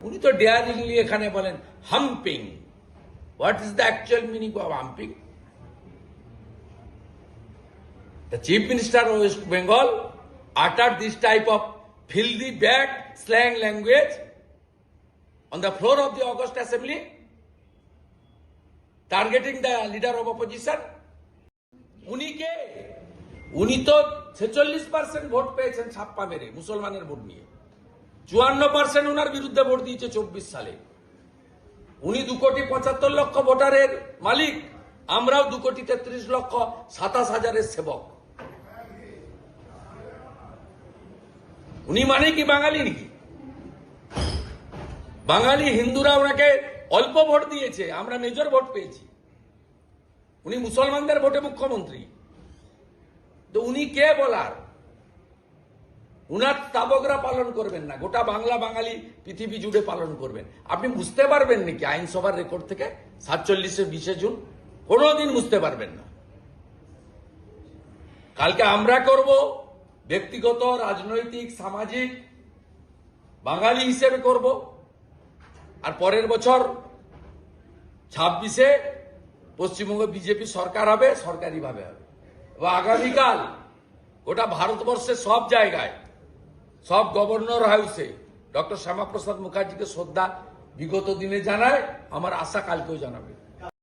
উনি তো ডেয়ারিংলি এখানে বলেন humping what is the actual meaning of humping The Chief Minister of West Bengal uttered this type of filthy, bad slang language on the floor of the August Assembly, targeting the leader of opposition. উনি কে উনি তো ছেচল্লিশ percent vote পেয়েছেন ছাপ্পা মেরে মুসলমানের vote নিয়ে চুয়ান্ন পার্সেন্ট ওনার বিরুদ্ধে ভোট দিয়েছে চব্বিশ সালে। উনি দু কোটি পঁচাত্তর লক্ষ ভোটারের মালিক, আমরাও দু কোটি তেত্রিশ লক্ষ সাতাশ হাজারের সেবক। উনি মানে কি বাঙালি নাকি? বাঙালি হিন্দুরা ওনাকে অল্প ভোট দিয়েছে, আমরা মেজর ভোট পেয়েছি। উনি মুসলমানদের ভোটে মুখ্যমন্ত্রী। তো উনি কে বলার? উনার তাবকরা পালন করবেন না। গোটা বাংলা বাঙালি পৃথিবী জুড়ে পালন করবেন। আপনি বুঝতে পারবেন নাকি আইনসভার রেকর্ড থেকে? সাতচল্লিশে বিশে জুন। কোনোদিন বুঝতে পারবেন না। কালকে আমরা করব ব্যক্তিগত, রাজনৈতিক, সামাজিক, বাঙালি হিসেবে করব। আর পরের বছর ছাব্বিশে পশ্চিমবঙ্গ বিজেপি সরকার হবে, সরকারিভাবে হবে। এবং আগামীকাল গোটা ভারতবর্ষের সব জায়গায় সব গভর্নর হাউসে ডক্টর শ্যামাপ্রসাদ মুখার্জিকে শ্রদ্ধা বিগত দিনে জানায় আমার আশা কালকেও জানাবে।